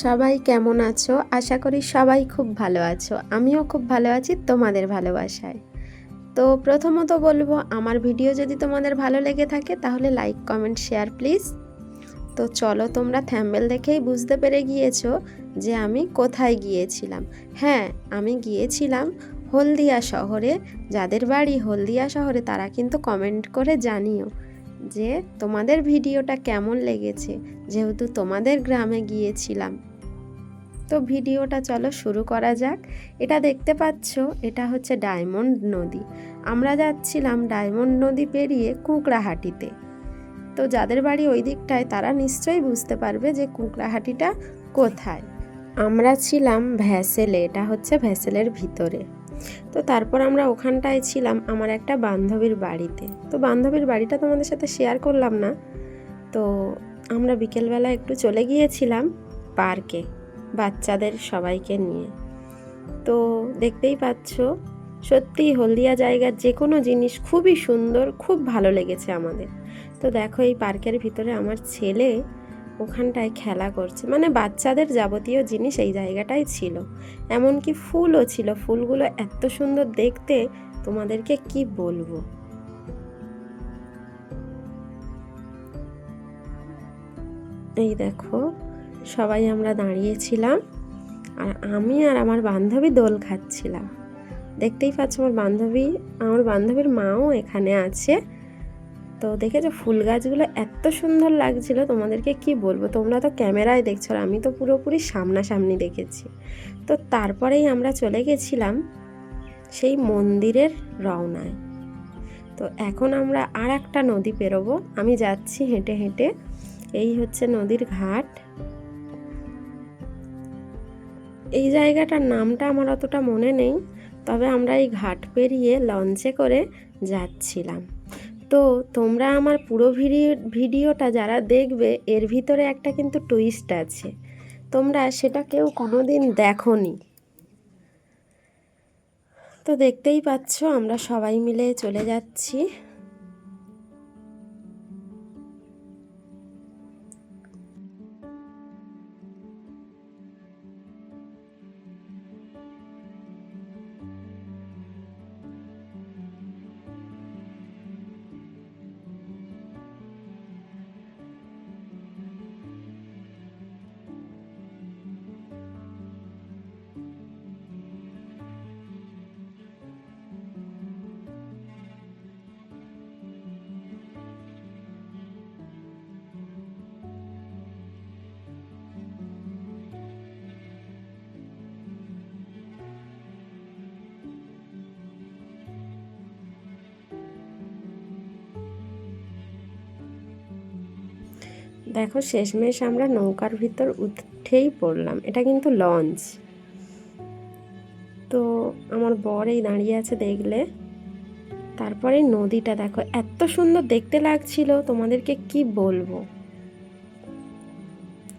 সবাই কেমন আছো? আশা করি সবাই খুব ভালো আছো। আমিও খুব ভালো আছি তোমাদের ভালোবাসায়। তো প্রথমত বলব, আমার ভিডিও যদি তোমাদের ভালো লেগে থাকে তাহলে লাইক, কমেন্ট, শেয়ার প্লিজ। তো চলো তোমরা থ্যাম্বেল দেখেই বুঝতে পেরে গিয়েছো যে আমি কোথায় গিয়েছিলাম। হ্যাঁ আমি গিয়েছিলাম হলদিয়া শহরে। যাদের বাড়ি হলদিয়া শহরে তারা কিন্তু কমেন্ট করে জানিও যে তোমাদের ভিডিওটা কেমন লেগেছে। যেহেতু তোমাদের গ্রামে গিয়েছিলাম। তো ভিডিওটা চলো শুরু করা যাক। এটা দেখতে পাচ্ছ, এটা হচ্ছে ডায়মন্ড নদী। আমরা যাচ্ছিলাম ডায়মন্ড নদী পেরিয়ে কুকড়াহাটিতে। তো যাদের বাড়ি ওই দিকটায়, তারা নিশ্চয়ই বুঝতে পারবে যে কুকড়াহাটিটা কোথায়। আমরা ছিলাম ভ্যাসেলে, এটা হচ্ছে ভ্যাসেলের ভিতরে। তো তারপর আমরা ওখানটায় ছিলাম আমার একটা বান্ধবীর বাড়িতে। তো বান্ধবীর বাড়িটা তোমাদের সাথে শেয়ার করলাম না। তো আমরা বিকেলবেলা একটু চলে গিয়েছিলাম পার্কে। বাচ্চাদের সবাইকে নিয়ে। তো দেখতেই পাচ্ছ সত্যি হলদিয়া জায়গার যে কোনো জিনিস খুবই সুন্দর, খুব ভালো লেগেছে আমাদের। তো দেখো এই পার্কের ভিতরে আমার ছেলে ওখানটায় খেলা করছে। মানে বাচ্চাদের যাবতীয় জিনিস এই জায়গাটাই ছিল। এমনকি ফুলও ছিল। ফুলগুলো এত সুন্দর দেখতে, তোমাদেরকে কি বলব? এই দেখো সবাই আমরা দাঁড়িয়েছিলাম আর আমি আর আমার বান্ধবী দোল খাচ্ছিলাম। দেখতেই পাচ্ছ আমার বান্ধবী, আমার বান্ধবীর মাও এখানে আছে। তো দেখেছ ফুল গাছগুলো এত সুন্দর লাগছিল, তোমাদেরকে কি বলব? তোমরা তো ক্যামেরায় দেখছ আর আমি তো পুরোপুরি সামনাসামনি দেখেছি। তো তারপরেই আমরা চলে গেছিলাম সেই মন্দিরের রওনায়। তো এখন আমরা আর একটা নদী পেরোবো। আমি যাচ্ছি হেঁটে হেঁটে। এই হচ্ছে নদীর ঘাট। এই জায়গাটার নামটা আমার অতটা মনে নেই, তবে আমরা এই ঘাট পেরিয়ে লঞ্চে করে যাচ্ছিলাম। তো তোমরা আমার পুরো ভিডিওটা যারা দেখবে, এর ভিতরে একটা কিন্তু টুইস্ট আছে। তোমরা সেটা কেউ কোনো দিন দেখনি। তো দেখতেই পাচ্ছ, আমরা সবাই মিলে চলে যাচ্ছি। দেখো, শেষমেশ আমরা নৌকার ভিতর উঠেই পড়লাম। এটা কিন্তু লঞ্চ। তো আমার বর এই দাঁড়িয়ে আছে দেখলে। তারপরে নদীটা দেখো, এত সুন্দর দেখতে লাগছিল। তোমাদেরকে কি বলব?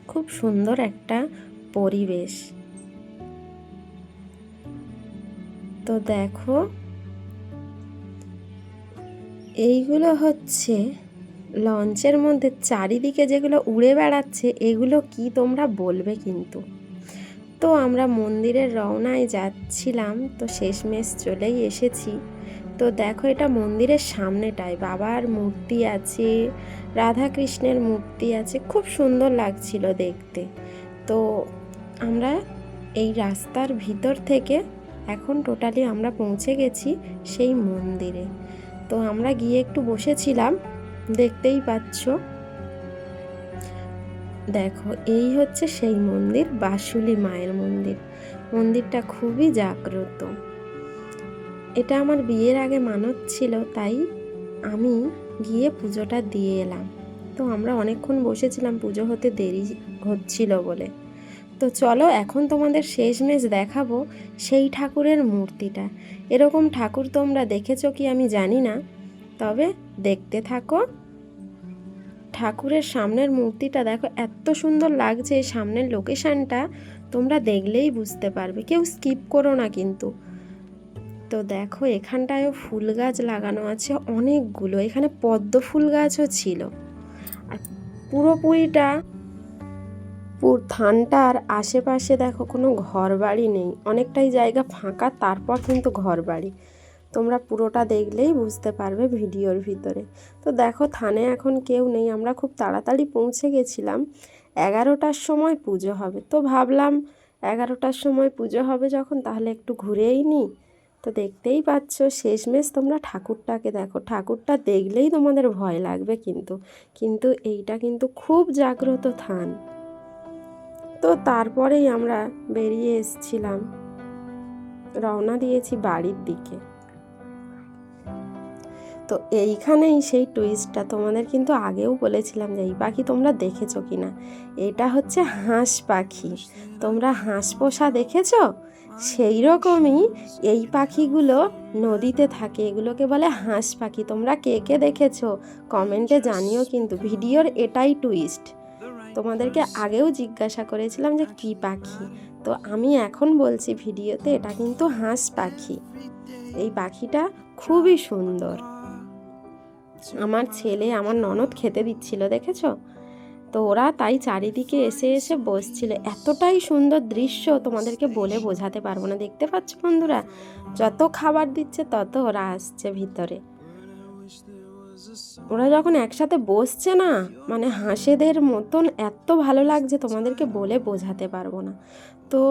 খুব সুন্দর একটা পরিবেশ। তো দেখো, এইগুলো হচ্ছে লঞ্চের মধ্যে চারিদিকে যেগুলো উড়ে বেড়াচ্ছে, এগুলো কি তোমরা বলবে কিন্তু? তো আমরা মন্দিরের রওনায় যাচ্ছিলাম, তো শেষমেশ চলেই এসেছি। তো দেখো এটা মন্দিরের সামনেটায়, বাবার মূর্তি আছে রাধা কৃষ্ণের মূর্তি আছে, খুব সুন্দর লাগছিল দেখতে। তো আমরা এই রাস্তার ভিতর থেকে এখন টোটালি আমরা পৌঁছে গেছি সেই মন্দিরে। তো আমরা গিয়ে একটু বসেছিলাম দেখতেই পাচ্ছ। দেখো, এই হচ্ছে সেই মন্দির, বাসুলি মায়ের মন্দির। মন্দিরটা খুবই জাগ্রত। এটা আমার বিয়ের আগে মানত ছিল, তাই আমি গিয়ে পুজোটা দিয়ে এলাম। তো আমরা অনেকক্ষণ বসেছিলাম, পুজো হতে দেরি হচ্ছিল বলে। তো চলো, এখন তোমাদের শেষমেশ দেখাবো সেই ঠাকুরের মূর্তিটা। এরকম ঠাকুর তোমরা দেখেছ কি আমি জানি না তবে দেখতে থাকো। ঠাকুরের সামনের মূর্তিটা দেখো, এত সুন্দর লাগছে সামনের লোকেশানটা তোমরা দেখলেই বুঝতে পারবে, কেউ স্কিপ করো না কিন্তু। তো দেখো, এখানটায়ও ফুল গাছ লাগানো আছে অনেকগুলো, এখানে পদ্ম ফুল গাছও ছিল। আর পুরোপুরিটা, পুর থানটার আশেপাশে দেখো কোনো ঘর বাড়ি নেই, অনেকটাই জায়গা ফাঁকা, তারপর কিন্তু ঘর বাড়ি তোমরা পুরোটা দেখলেই বুঝতে পারবে ভিডিওর ভিতরে। তো দেখো, থানে এখন কেউ নেই, আমরা খুব তাড়াতাড়ি পৌঁছে গেছিলাম। এগারোটার সময় পুজো হবে। তো ভাবলাম এগারোটার সময় পুজো হবে যখন, তাহলে একটু ঘুরেই নিই। তো দেখতেই পাচ্ছ, শেষমেশ তোমরা ঠাকুরটাকে দেখো। ঠাকুরটা দেখলেই তোমাদের ভয় লাগবে কিন্তু। কিন্তু এইটা কিন্তু খুব জাগ্রত থান। তো তারপরেই আমরা বেরিয়ে এসছিলাম। রওনা দিয়েছি বাড়ির দিকে। তো এইখানেই সেই টুইস্টটা তোমাদের কিন্তু আগেও বলেছিলাম যে এই পাখি তোমরা দেখেছ কি না এটা হচ্ছে হাঁস পাখি। তোমরা হাঁস পোষা দেখেছ? সেই রকমই এই পাখিগুলো নদীতে থাকে। এগুলোকে বলে হাঁস পাখি। তোমরা কে কে দেখেছ? কমেন্টে জানিও কিন্তু। ভিডিওর এটাই টুইস্ট তোমাদেরকে আগেও জিজ্ঞাসা করেছিলাম যে কি পাখি? তো আমি এখন বলছি ভিডিওতে এটা কিন্তু হাঁস পাখি। এই পাখিটা খুবই সুন্দর। আমার ছেলে আমার ননদ খেতে দিচ্ছিল, দেখেছ? তো ওরা তাই চারিদিকে এসে এসে বসছিল। এতটাই সুন্দর দৃশ্য তোমাদেরকে বলে বোঝাতে পারব না, দেখতে পাচ্ছ বন্ধুরা? যত খাবার দিচ্ছে তত ওরা আসছে ভিতরে। ওরা যখন একসাথে বসছে না মানে হাঁসেদের মতন এত ভালো লাগছে তোমাদেরকে বলে বোঝাতে পারব না। তো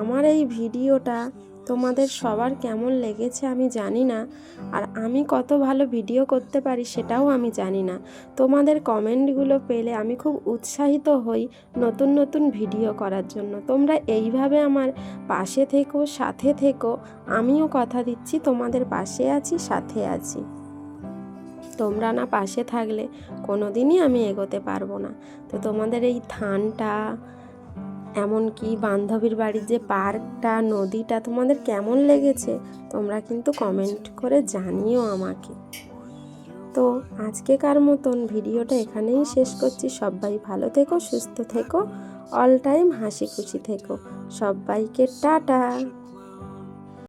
আমার এই ভিডিওটা তোমাদের সবার কেমন লেগেছে আমি জানি না। আর আমি কত ভালো ভিডিও করতে পারি সেটাও আমি জানি না। তোমাদের কমেন্টগুলো পেলে আমি খুব উৎসাহিত হই নতুন নতুন ভিডিও করার জন্য। তোমরা এইভাবে আমার পাশে থেকো, সাথে থেকো। আমিও কথা দিচ্ছি, তোমাদের পাশে আছি, সাথে আছি। তোমরা না পাশে থাকলে কোনো দিনই আমি এগোতে পারব না। তো তোমাদের এই থানটা এমনকি বান্ধবীর বাড়ির যে পার্কটা, নদীটা, তোমাদের কেমন লেগেছে? তোমরা কিন্তু কমেন্ট করে জানিও আমাকে। তো আজকেকার মতন ভিডিওটা এখানেই শেষ করছি। সবাই ভালো থেকো, সুস্থ থেকো অল টাইম হাসি খুশি থেকো। সবাইকে টাটা।